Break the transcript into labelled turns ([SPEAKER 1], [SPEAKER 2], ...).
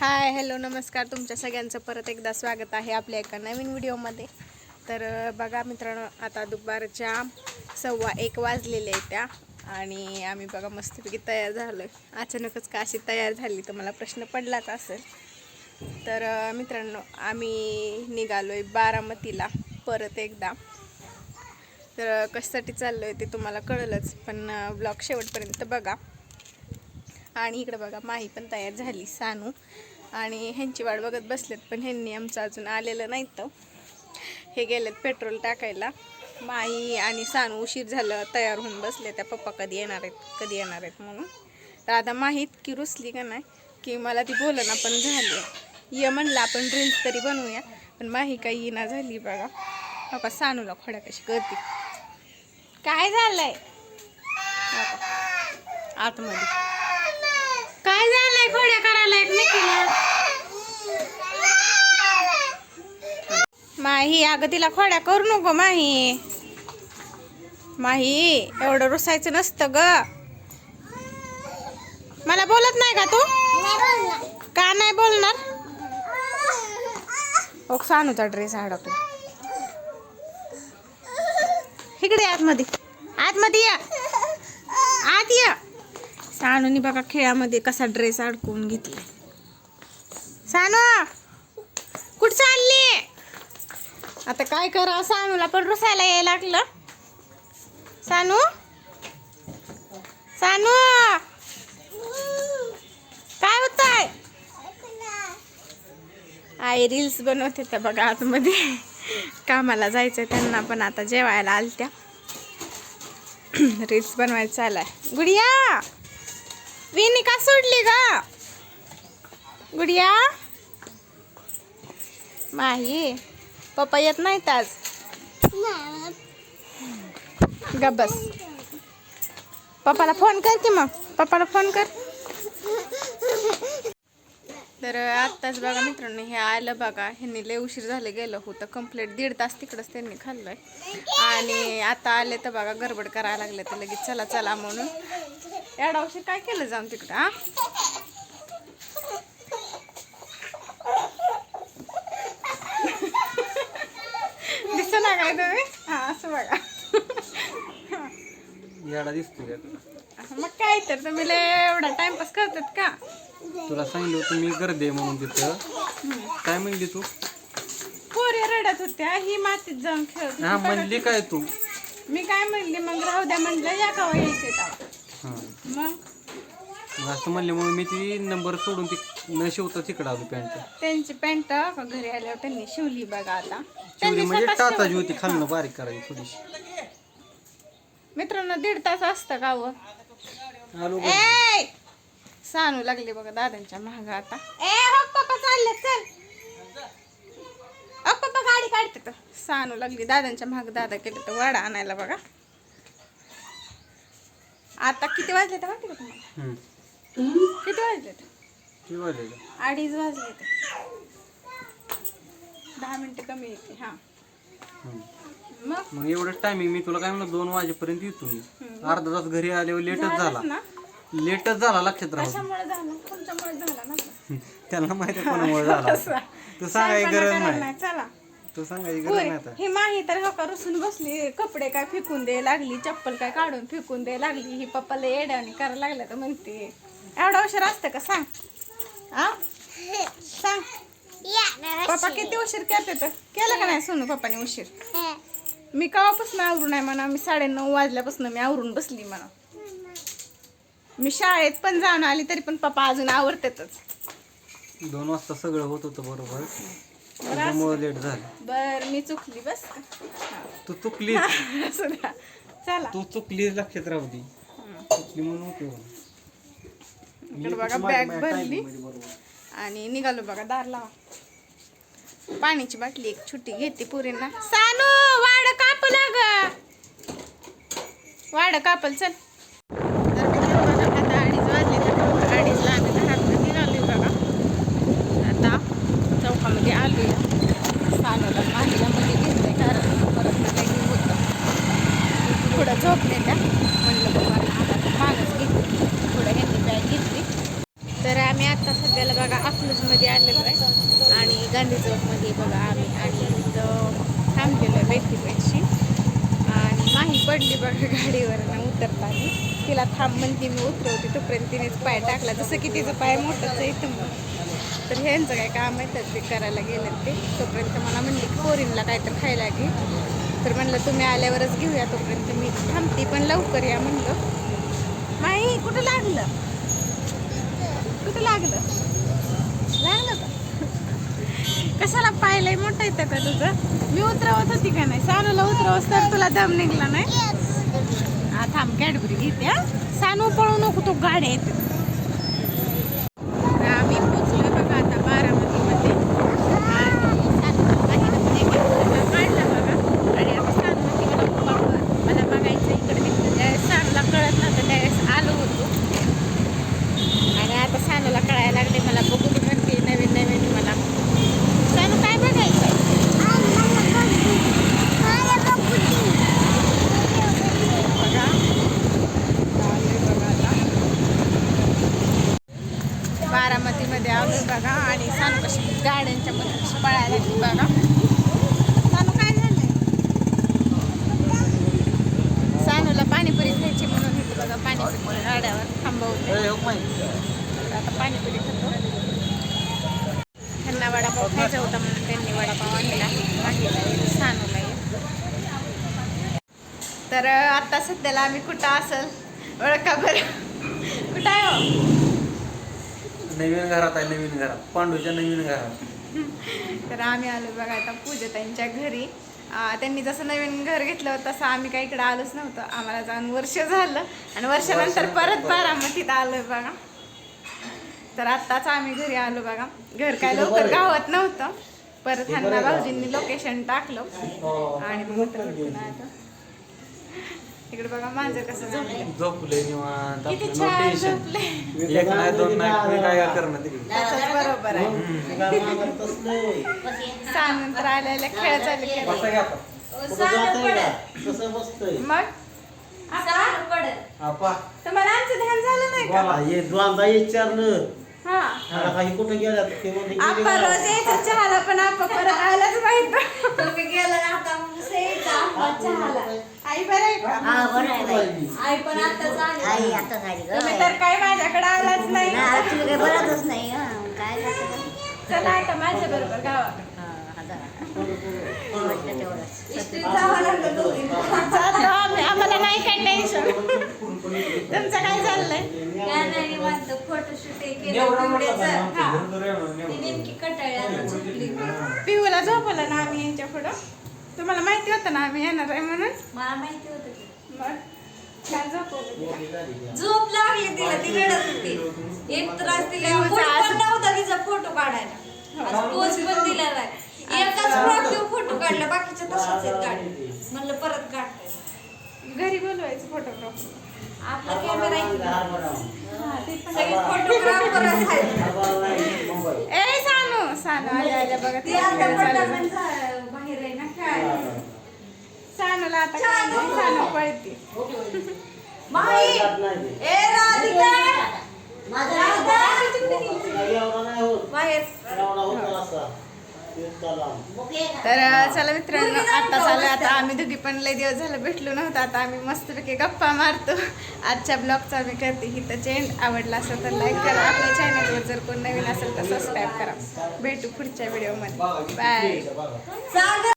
[SPEAKER 1] Hi hello नमस्कार. तुमच्या सगळ्यांचं परत एकदा स्वागत आहे आपल्या एका नवीन व्हिडिओमध्ये. तर बघा मित्रांनो आता दुपारच्या सव्वा एक वाजलेल्या आहेत त्या. आणि आम्ही बघा मस्तपैकी तयार झालो आहे अचानकच का अशी तयार झाली तर मला प्रश्न पडलाच असेल. तर मित्रांनो आम्ही निघालो आहे बारामतीला परत एकदा. तर कशासाठी चाललो आहे ते तुम्हाला कळलंच पण ब्लॉग शेवटपर्यंत बघा. आणि इकडं बघा माही पण तयार झाली सानू. आणि ह्यांची वाट बघत बसलेत पण ह्यांनी आमचं अजून आलेलं नाही तर. हे गेलेत पेट्रोल टाकायला. माई आणि सानू उशीर झालं तयार होऊन बसले. त्या पप्पा कधी येणार आहेत? कधी येणार आहेत म्हणून. तर आता माही इतकी रुसली का नाही की मला ती बोलणं पण झाली. ये म्हणलं आपण रील्स तरी बनवूया. पण माही काही येणार झाली बघा. बाबा सानूला खोड्या कशी करते काय झालंय? आतमध्ये. काय झालंय खोड्या करायला एकमेकीला? माही अगं तिला खोड्या करू नको माही. माही एवढं रुसायचं नसतं ग. मला बोलत नाही का तू? का नाही बोलणार? हो सानूचा ड्रेस अडकला इकडे आतमध्ये. आतमध्ये या. आत या. सानूनी बघा खेळामध्ये कसा ड्रेस अडकवून घेतला सानू! कुठं चालली? आता काय करा सानूला पण रुसायला यायला लागलं. सानू? सानू! काय होत आहे आई रील्स बनवते त्या बघा आतमध्ये. कामाला जायचं त्यांना पण आता जेवायला आलत्या. रील्स बनवायचं आलाय गुडिया! विनी का सोडली का गुडिया? माही पप्पा येत नाहीत आज? ग बस. पप्पाला फोन कर की मग. पप्पाला फोन कर. तर आत्ताच बघा मित्रांनो हे आलं बघा. ह्यांनी लय उशीर झाले गेलं होतं. कंप्लीट दीड तास तिकडंच त्यांनी खाल्लंय. आणि आता आले तर बघा गडबड करायला लागले तर लगेच चला चला म्हणून. एवढा उशीर काय केलं जाऊन तिकडं हा? दिसत ना काय तुम्ही. हा असं बघा? मग काय तर तुम्ही एवढा टाइमपास करतात का?
[SPEAKER 2] तुला सांगितलं होतं मी गर्दी आहे म्हणून तिथं. काय म्हणली तू?
[SPEAKER 1] पोरी रडत होत्या. ही मातीत जाऊन खेळत
[SPEAKER 2] हा
[SPEAKER 1] होती.
[SPEAKER 2] म्हणली काय तू?
[SPEAKER 1] मी काय म्हणली? मग राहू द्या म्हणलं या का यायचे तेव्हा.
[SPEAKER 2] हा.
[SPEAKER 1] मग?
[SPEAKER 2] मग असं म्हणल्यामुळे मी ती नंबर सोडून ती न शिवता तिकडं आलो पॅन्ट.
[SPEAKER 1] त्यांची पॅन्ट घरी आल्यावर त्यांनी शिवली बघा आता.
[SPEAKER 2] शिवली
[SPEAKER 1] त्यांनी
[SPEAKER 2] म्हणजे
[SPEAKER 1] स्वतः
[SPEAKER 2] टाचाची
[SPEAKER 1] शिवली.
[SPEAKER 2] होती खालनं बारीक करायची थोडीशी.
[SPEAKER 1] मित्रांनो दीड तास असतं का व
[SPEAKER 2] आलो.
[SPEAKER 1] ए! सानू लागली बघा दादांच्या महाग आता. ए हो पप्पा चालले चल. अ पप्पा गाडी काढते तर. सानू लागली दादांच्या महाग दादा केले तर वाडा आणायला बघा. आता किती वाजले तर माहिती का तुम्हाला. किती वाजले
[SPEAKER 2] का?
[SPEAKER 1] अडीच वाजले तर दहा मिनिटं कमी येते हा. मग?
[SPEAKER 2] मग एवढं टायमिंग मी तुला काय म्हणलं दोन वाजेपर्यंत येतो मी. अर्धा तास घरी आल्यावर लेटच झाला.
[SPEAKER 1] ना?
[SPEAKER 2] लेटच झाला लक्षात राहू
[SPEAKER 1] कशामुळे झालं? तुमच्यामुळे झाला ना
[SPEAKER 2] त्यांना माहिती आहे कोणामुळे झाला. तू सांगायची
[SPEAKER 1] सांगताना
[SPEAKER 2] गरज नाही.
[SPEAKER 1] नाही चला.
[SPEAKER 2] तू सांगायची गरज
[SPEAKER 1] होय
[SPEAKER 2] नाही आता.
[SPEAKER 1] ही माही तर हका रुसून बसली कपडे काय फेकून दे लागली चप्पल काय काढून फेकून दे लागली ही पप्पाला येड्याने करायला लागल्या तर म्हणते. एवढा उशीर असतं का? सांग. आ? सांग. पप्पा किती उशीर करते तर? केलं का नाही सोनू पप्पाने उशीर? मी कवापासून आवरून आहे म्हणा मी साडेनऊ वाजल्यापासून मी आवरून बसली म्हणा. मी शाळेत पण जाऊन आली तरी पण पप्पा अजून आवडतातच.
[SPEAKER 2] दोन वाजता सगळं होत होतं बरोबर. लेट झालं.
[SPEAKER 1] बर मी चुकली बस.
[SPEAKER 2] तू चुकली?
[SPEAKER 1] असू द्या. चला.
[SPEAKER 2] तू चुकली लक्षात राहू दे. चुकली म्हणून उपयोग नाही.
[SPEAKER 1] इकडे बघा बॅग भरली. आणि निघालो बघा दार लावा. पाण्याची बाटली एक छोटी घेते पुरींना. सानू वाड कापल ग वाड कापल चल तर मित्रांनो बघा, आता अडीच वाजले तर अडीचला आम्ही घरातून निघालोय बघा आता चौकामध्ये आलोय सानूला माहिला मध्ये घेतलंय कारण परत ना काही होतं पुढं त्या म्हणलं बाबा मागच घेतली थोडं ह्यांनी बॅग घेतली. तर आम्ही आता सध्याला बघा अकलूजमध्ये आलेलो आहे. आणि गांधी चौकमध्ये बघा आम्ही. आणि थांबलेलो आहे बेटीपेक्षी आणि माही पडली बघा गाडीवरनं उतरताना. तिला थांब म्हणते मी उतरवते तोपर्यंत तिनेच पाय टाकला. जसं की तिचं पाय मोठाच आहे तर ह्यांचं काय काम आहे तर ते करायला गेलं ते. तोपर्यंत मला म्हणली फोरीनला काय तर खायला घे. तर म्हणलं तुम्ही आल्यावरच घेऊया तोपर्यंत. मी थांबते पण लवकर या म्हणलं. माही कुठं लागलं? कुठं लागलं? लागलं का? कशाला पाहिलंय मोठं येतं का तुझं? मी उतरवत होती का नाही? सानूला उतरवस तर तुला दम निघला नाही? हा थांब कॅडबरी घेते हा. सानू पळू नको तो गाड्या येते आम्ही पोचलोय बघा आता बारामतीमध्ये आणि सानूला बाहेर पण एक फोटो काढला बघा आणि आता सानू म्हणते मला पप्पा बघ, मला बघायचं इकडे तिकडे ज्यावेळेस सानूला कळत नव्हतं त्यावेळेस आलो होतो आणि आता सानूला कळायला लागले मला बघू बघ म्हणते नवीन नवीन मला सानू काय बघायचं बघा आलोय बघा आता बारामतीमध्ये आलोय बघा. आणि सानू कशी गाड्यांच्या मध्ये कशी पळायला बघा. सानू काय झालंय? सानूला पाणीपुरी खायची म्हणून इथे बघा पाणीपुरी गाड्यावर थांबवते. तर आता पाणीपुरी खातो. त्यांना वडापाव खायचा होता म्हणून त्यांनी वडापाव आणलेला सानूला. तर आता सध्याला आम्ही कुठं असल? ओळखा बरं. कुठं आहे हो?
[SPEAKER 2] नवीन घरात आहे नवीन घरात. पांडूच्या नवीन घरात.
[SPEAKER 1] तर आम्ही आलो बघा आता पूजताईंच्या घरी. त्यांनी जसं नवीन घर घेतलं होतं तसं आम्ही काही इकडे आलोच नव्हतं. आम्हाला जाऊन वर्ष झालं आणि वर्षानंतर परत बारामतीत आलोय बघा. तर आत्ताच आम्ही घरी आलो बघा. घर काय लवकर गावात नव्हतं. परत ह्यांना भाऊजींनी लोकेशन टाकलं. आणि मग आलो. इकडे बघा माझं कसं झोपलं
[SPEAKER 2] झोपले निवांत.
[SPEAKER 1] किती
[SPEAKER 2] आपलं no
[SPEAKER 1] छान
[SPEAKER 2] tension.
[SPEAKER 1] झोपले.
[SPEAKER 2] एक नाही दोन नाही काय करणं तिकडे?
[SPEAKER 1] बरोबर आहे. सानंतर आलेल्या खेळ चालू केले.
[SPEAKER 2] बसा घ्या आता.
[SPEAKER 1] मग? आता
[SPEAKER 2] आपा.
[SPEAKER 1] तुम्हाला आमचं ध्यान झालं नाही का?
[SPEAKER 2] बोला
[SPEAKER 3] द्वांदा विचारलं.
[SPEAKER 1] हा
[SPEAKER 3] आता काही कुठं गेल्या ते म्हणले गेले
[SPEAKER 1] आपा
[SPEAKER 3] गावात.
[SPEAKER 1] रोज यायचं चहाला पण आपा परत आलाच माहीत
[SPEAKER 4] तुम्ही गेला आता मग सईचा आंबा
[SPEAKER 1] चहाला आई बरं आहे का
[SPEAKER 4] हा बरं आहे बाई.
[SPEAKER 3] पाहिली.
[SPEAKER 4] आई पण आताच आली आई आता झाली
[SPEAKER 1] तुम्ही तर काय माझ्याकडे आलाच नाही
[SPEAKER 4] तुम्ही काही बरतच नाही हं. काय करता?
[SPEAKER 1] चला आता माझ्या बरोबर गावात
[SPEAKER 4] हा, जरा. म्हटलं तेवढंच.
[SPEAKER 1] जातो आम्ही आम्हाला नाही काय टेन्शन तुमचं काय चाललंय
[SPEAKER 4] काय नाही हे. केलं. ती नेमकी झोपली
[SPEAKER 1] पिऊला झोपवलं ना आम्ही यांच्या पुढं. तुम्हाला माहिती होतं ना आम्ही येणार आहे म्हणून?
[SPEAKER 4] मला माहिती होतं ते.
[SPEAKER 1] मग काय झोपवलं तिला?
[SPEAKER 4] झोप लागली तिला ती रडत होती. एक त्रास तिला पण नव्हता तिचा फोटो काढायला. आज पोच पण दिला नाही. एकाच फ्रॉक फोटो काढला. बाकीच्या तशाच आहेत गाडी म्हणलं परत काढताय
[SPEAKER 1] घरी बोलवायचं फोटोग्राफर
[SPEAKER 4] आपला कॅमेरा. सगळे आहेत.
[SPEAKER 1] ए सानू सानू आल्या आल्या बघा
[SPEAKER 4] ते बाहेर आहे ना खेळायला.
[SPEAKER 1] सानूला आता काय सानू पळते.
[SPEAKER 4] ए राधिका. बाहेर.
[SPEAKER 1] तर चला मित्रांनो आता चालू आता आम्ही दोघी पण लय दिवस झालं भेटलो नव्हतं. आता आम्ही मस्तपैकी गप्पा मारतो. आजच्या ब्लॉगचा मी करते हिथं चेंड आवडला असेल तर लाईक करा. आपल्या चॅनलवर जर कोण नवीन असेल तर सबस्क्राईब करा. भेटू पुढच्या व्हिडिओमध्ये बाय
[SPEAKER 4] सागर